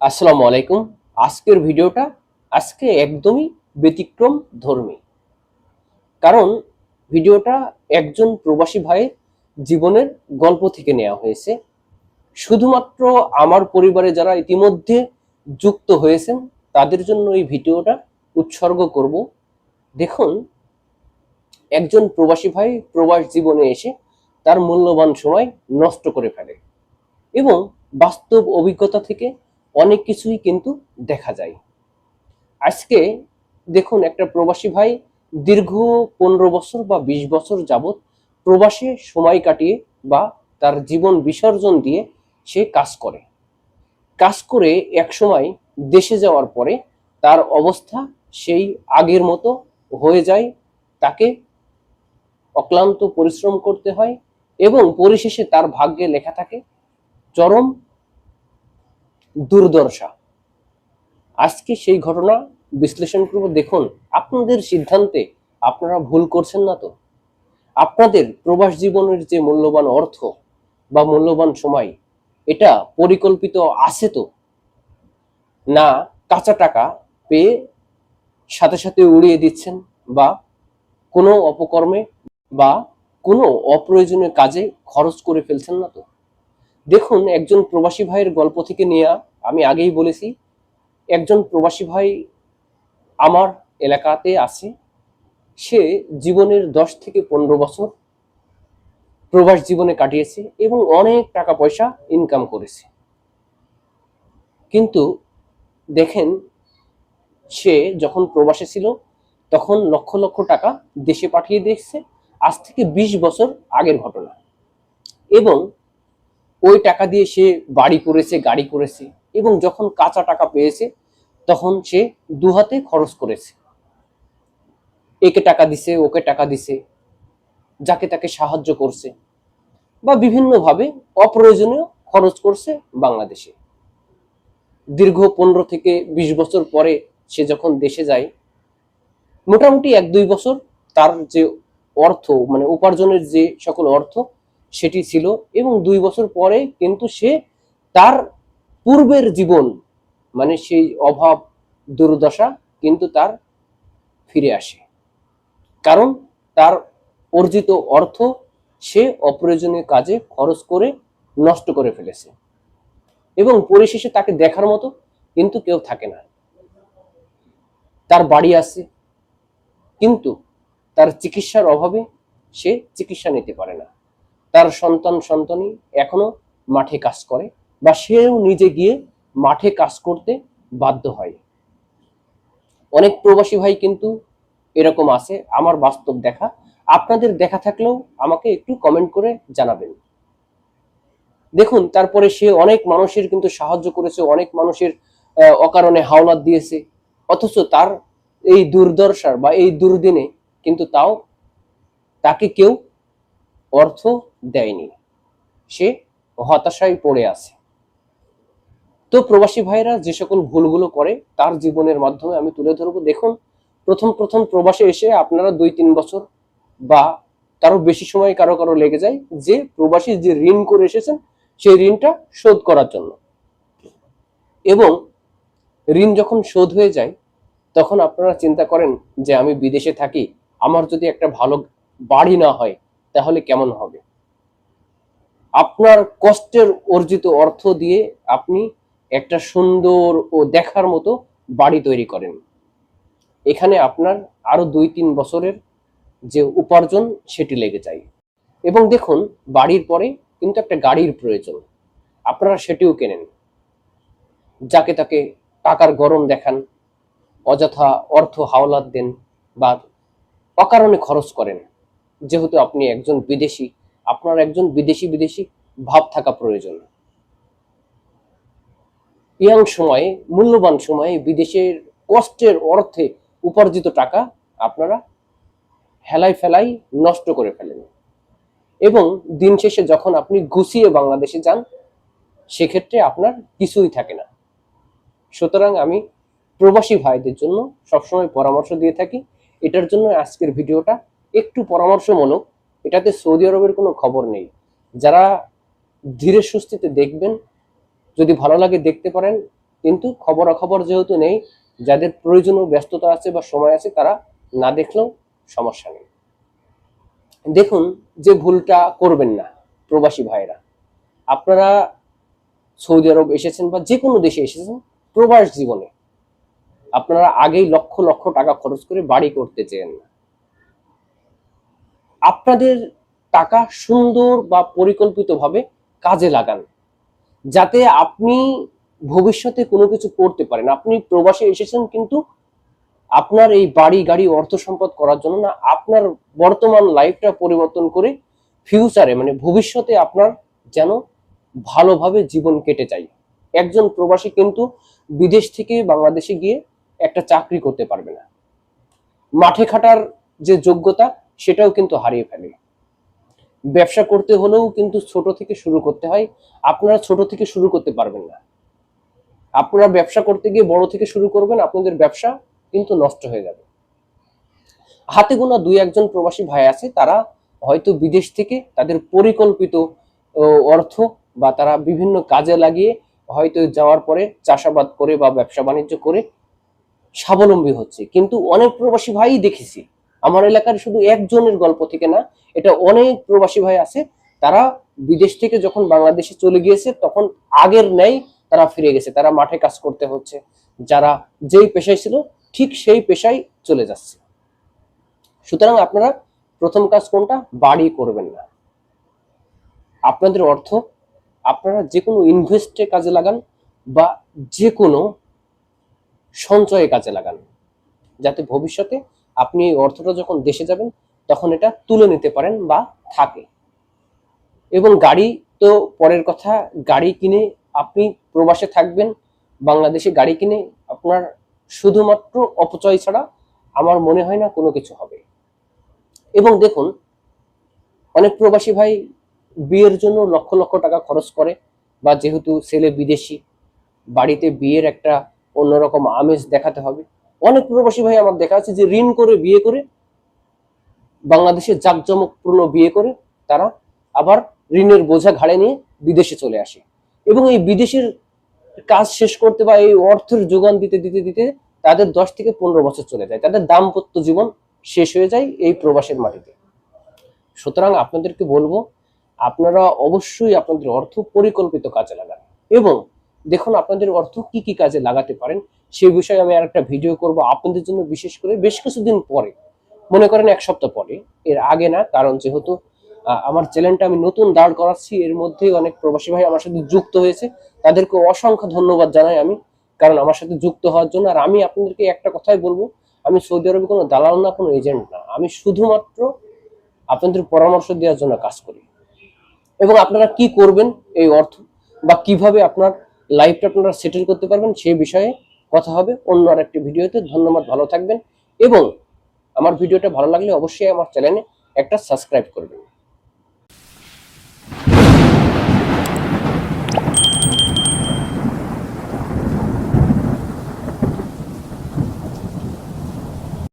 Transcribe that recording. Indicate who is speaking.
Speaker 1: আসসালামু আলাইকুম। আজকের ভিডিওটা আজকে একদমই ব্যতিক্রম ধর্মী। কারণ ভিডিওটা একজন প্রবাসী ভাইয়ের জীবনের গল্প থেকে নেওয়া হয়েছে। শুধুমাত্র আমার পরিবারে যারা ইতিমধ্যে যুক্ত হয়েছেন, তাদের জন্য এই ভিডিওটা উৎসর্গ করব। দেখুন, একজন প্রবাসী ভাই প্রবাস জীবনে এসে তার মূল্যবান সময় নষ্ট করে ফেলে এবং বাস্তব অভিজ্ঞতা থেকে অনেক কিছুই কিন্তু দেখা যায়। আজকে দেখুন একটা প্রবাসী ভাই দীর্ঘ পনেরো বছর বা বিশ বছর যাবৎ প্রবাসে সময় কাটিয়ে বা তার জীবন বিসর্জন দিয়ে সে কাজ করে। কাজ করে এক সময় দেশে যাওয়ার পরে তার অবস্থা সেই আগের মতো হয়ে যায়, তাকে অক্লান্ত পরিশ্রম করতে হয় এবং পরিশেষে তার ভাগ্যে লেখা থাকে, চরম দুর্দশা। আজকে সেই ঘটনা বিশ্লেষণ করব। দেখুন, আপনাদের সিদ্ধান্তে আপনারা ভুল করছেন না তো? আপনাদের প্রবাস জীবনের যে মূল্যবান অর্থ বা মূল্যবান সময়, এটা পরিকল্পিত আছে তো? না কাঁচা টাকা পেয়ে সাথে সাথে উড়িয়ে দিচ্ছেন বা কোনো অপকর্মে বা কোনো অপ্রয়োজনীয় কাজে খরচ করে ফেলছেন না তো? দেখুন, একজন প্রবাসী ভাইয়ের গল্প থেকে নেওয়া আমি আগেই বলেছি, একজন প্রবাসী ভাই আমার এলাকাতে আছে, সে জীবনের দশ থেকে পনেরো বছর প্রবাস জীবনে কাটিয়েছে এবং অনেক টাকা পয়সা ইনকাম করেছে। কিন্তু দেখেন, সে যখন প্রবাসে ছিল, তখন লক্ষ লক্ষ টাকা দেশে পাঠিয়ে দিয়েছে, আজ থেকে বিশ বছর আগের ঘটনা। এবং ওই টাকা দিয়ে সে বাড়ি করেছে, গাড়ি করেছে এবং যখন কাঁচা টাকা পেয়েছে, তখন সে দুহাতে খরচ করেছে। একে টাকা দিছে, ওকে টাকা দিছে, যাকে তাকে সাহায্য করছে বা বিভিন্নভাবে অপ্রয়োজনীয় খরচ করছে বাংলাদেশে। দীর্ঘ পনেরো থেকে বিশ বছর পরে সে যখন দেশে যায়, মোটামুটি এক দুই বছর তার যে অর্থ মানে উপার্জনের যে সকল অর্থ সেটি ছিল এবং দুই বছর পরে কিন্তু সে তার পূর্বের জীবন মানে সেই অভাব, দুর্দশা কিন্তু তার ফিরে আসে। কারণ তার অর্জিত অর্থ সে অপ্রয়োজনীয় কাজে খরচ করে নষ্ট করে ফেলেছে। এবং পরিশেষে তাকে দেখার মতো কিন্তু কেউ থাকে না। তার বাড়ি আছে, কিন্তু তার চিকিৎসার অভাবে সে চিকিৎসা নিতে পারে না। তার সন্তান সন্তানই এখনও মাঠে কাজ করে বা সেও নিজে গিয়ে মাঠে কাজ করতে বাধ্য হয়। অনেক প্রবাসী ভাই কিন্তু এরকম আছে, আমার বাস্তব দেখা। আপনাদের দেখা থাকলেও আমাকে একটু কমেন্ট করে জানাবেন। দেখুন, তারপরে সে অনেক মানুষের কিন্তু সাহায্য করেছে, অনেক মানুষের অকারণে হাওলাত দিয়েছে। অথচ তার এই দুর্দশার বা এই দুর্দিনে কিন্তু তাও তাকে কেউ অর্থ দেয়নি। সে হতাশায় পড়ে আছে। তো প্রবাসী ভাইরা যে সকল ভুলগুলো করে, তার জীবনের মাধ্যমে আমি তুলে ধরবো। দেখুন, প্রথম প্রথম প্রবাসে এসে আপনারা দুই তিন বছর বা তারও বেশি সময় কারও কারও লেগে যায় যে প্রবাসী যে ঋণ করে এসেছেন, সেই ঋণটা শোধ করার জন্য। এবং ঋণ যখন শোধ হয়ে যায়, তখন আপনারা চিন্তা করেন যে আমি বিদেশে থাকি, আমার যদি একটা ভালো বাড়ি না হয় তাহলে কেমন হবে? আপনার কষ্টের অর্জিত অর্থ দিয়ে আপনি একটা সুন্দর ও দেখার মতো বাড়ি তৈরি করেন। এখানে আপনার আরও দুই তিন বছরের যে উপার্জন সেটি লেগে যায়। এবং দেখুন, বাড়ির পরে কিন্তু একটা গাড়ির প্রয়োজন। আপনারা সেটিও কেনেন। যাকে তাকে টাকার গরম দেখান, অযথা অর্থ হাওলাত দেন বা অকারণে খরচ করেন। যেহেতু আপনি একজন বিদেশি, আপনার একজন বিদেশি বিদেশি ভাব থাকা প্রয়োজন। ইয়াং সময়ে, মূল্যবান সময়ে বিদেশের কষ্টের অর্থে উপার্জিত টাকা আপনারা হেলাই ফেলাই নষ্ট করে ফেলেন। এবং দিন শেষে যখন আপনি গুছিয়ে বাংলাদেশে যান, সেক্ষেত্রে আপনার কিছুই থাকে না। সুতরাং আমি প্রবাসী ভাইদের জন্য সবসময় পরামর্শ দিয়ে থাকি। এটার জন্য আজকের ভিডিওটা একটু পরামর্শমূলক, এটাতে সৌদি আরবের কোনো খবর নেই। যারা ধীরে সুস্থিতে দেখবেন, যদি ভালো লাগে দেখতে পারেন, কিন্তু খবরাখবর যেহেতু নেই, যাদের প্রয়োজনীয় ব্যস্ততা আছে বা সময় আছে, তারা না দেখলেও সমস্যা নেই। দেখুন যে ভুলটা করবেন না প্রবাসী ভাইরা আপনারা সৌদি আরব এসেছেন বা যে কোনো দেশে এসেছেন প্রবাস জীবনে। আপনারা আগেই লক্ষ লক্ষ টাকা খরচ করে বাড়ি করতে চেন না। আপনাদের টাকা সুন্দর বা পরিকল্পিতভাবে কাজে লাগান। যাতে আপনি ভবিষ্যতে কোনো কিছু করতে পারেন। আপনি প্রবাসে এসেছেন কিন্তু আপনার এই বাড়ি, গাড়ি, অর্থ সম্পদ করার জন্য না, আপনার বর্তমান লাইফটা পরিবর্তন করে ফিউচারে মানে ভবিষ্যতে আপনার যেন ভালোভাবে জীবন কেটে যায়। একজন প্রবাসী কিন্তু বিদেশ থেকে বাংলাদেশে গিয়ে একটা চাকরি করতে পারবে না। মাঠে খাটার যে যোগ্যতা সেটাও কিন্তু হারিয়ে ফেলে। ব্যবসা করতে হলেও কিন্তু ছোট থেকে শুরু করতে হয়। আপনারা ছোট থেকে শুরু করতে পারবেন না। আপনারা ব্যবসা করতে গিয়ে বড় থেকে শুরু করবেন, আপনাদের ব্যবসা কিন্তু নষ্ট হয়ে যাবে। হাতে গোনা দুই একজন প্রবাসী ভাই আছে, তারা হয়তো বিদেশ থেকে তাদের পরিকল্পিত অর্থ বা তারা বিভিন্ন কাজে লাগিয়ে হয়তো যাওয়ার পরে চাষাবাদ করে বা ব্যবসা বাণিজ্য করে স্বাবলম্বী হচ্ছে। কিন্তু অনেক প্রবাসী ভাই দেখেছি আমার এলাকার শুধু একজনের গল্প থেকে না, এটা অনেক প্রবাসী ভাই আছে, তারা বিদেশ থেকে যখন বাংলাদেশে চলে গিয়েছে, তখন আগের ন্যায় তারা ফিরে গেছে, তারা মাঠে কাজ করতে হচ্ছে। যারা যেই পেশায় ছিল, ঠিক সেই পেশায় চলে যাচ্ছে। সুতরাং আপনারা প্রথম কাজ কোনটা? বাড়ি করবেন না। আপনাদের অর্থ, আপনারা যে কোনো ইনভেস্টে কাজে লাগান বা যে কোনো সঞ্চয়ে কাজে লাগান, যাতে ভবিষ্যতে আপনি এই অর্থটা যখন দেশে যাবেন, তখন এটা তুলে নিতে পারেন বা থাকে। এবং গাড়ি তো পরের কথা, গাড়ি কিনে আপনি প্রবাসে থাকবেন, বাংলাদেশে গাড়ি কিনে আপনার শুধুমাত্র অপচয় ছাড়া আমার মনে হয় না কোনো কিছু হবে। এবং দেখুন, অনেক প্রবাসী ভাই বিয়ের জন্য লক্ষ লক্ষ টাকা খরচ করে বা যেহেতু ছেলে বিদেশি, বাড়িতে বিয়ের একটা অন্যরকম আমেজ দেখাতে হবে। অনেক প্রবাসী ভাই আমার দেখা আছে যে ঋণ করে বিয়ে করে, বাংলাদেশে জাঁকজমকপূর্ণ বিয়ে করে, তারা আবার ঋণের বোঝা ঘাড়ে নিয়ে বিদেশে চলে আসে। এবং এই বিদেশের কাজ শেষ করতে বা এই অর্থের যোগান দিতে দিতে দিতে তাদের দশ থেকে পনেরো বছর চলে যায়। তাদের দাম্পত্য জীবন শেষ হয়ে যায় এই প্রবাসের মাটিতে। সুতরাং আপনাদেরকে বলব, আপনারা অবশ্যই আপনাদের অর্থ পরিকল্পিত কাজে লাগান। এবং দেখুন, আপনাদের অর্থ কি কি কাজে লাগাতে পারেন সেই বিষয়ে আমি আর একটা ভিডিও করব আপনাদের জন্য বিশেষ করে বেশ কিছুদিন পরে। মনে করেন এক সপ্তাহ পরে। এর আগে না, কারণ যেহেতু আমার চ্যানেলটা আমি নতুন দাঁড় করাচ্ছি, এর মধ্যে অনেক প্রবাসী ভাই আমার সাথে যুক্ত হয়েছে। তাদেরকে অসংখ্য ধন্যবাদ জানাই আমি, কারণ আমার সাথে যুক্ত হওয়ার জন্য। আর আমি আপনাদেরকে একটা কথাই বলব, আমি সৌদি আরবে কোনো দালাল না, কোনো এজেন্ট না। আমি শুধুমাত্র আপনাদের পরামর্শ দেওয়ার জন্য কাজ করি। এবং আপনারা কি করবেন এই অর্থ, বা কীভাবে আপনার লাইফটা আপনারা সেটেল করতে পারবেন, সেই বিষয়ে কথা হবে অন্য আর একটি ভিডিওতে। ধন্যবাদ, ভালো থাকবেন এবং আমার ভিডিওটা ভালো লাগলে অবশ্যই আমার চ্যানেলে একটা সাবস্ক্রাইব করবেন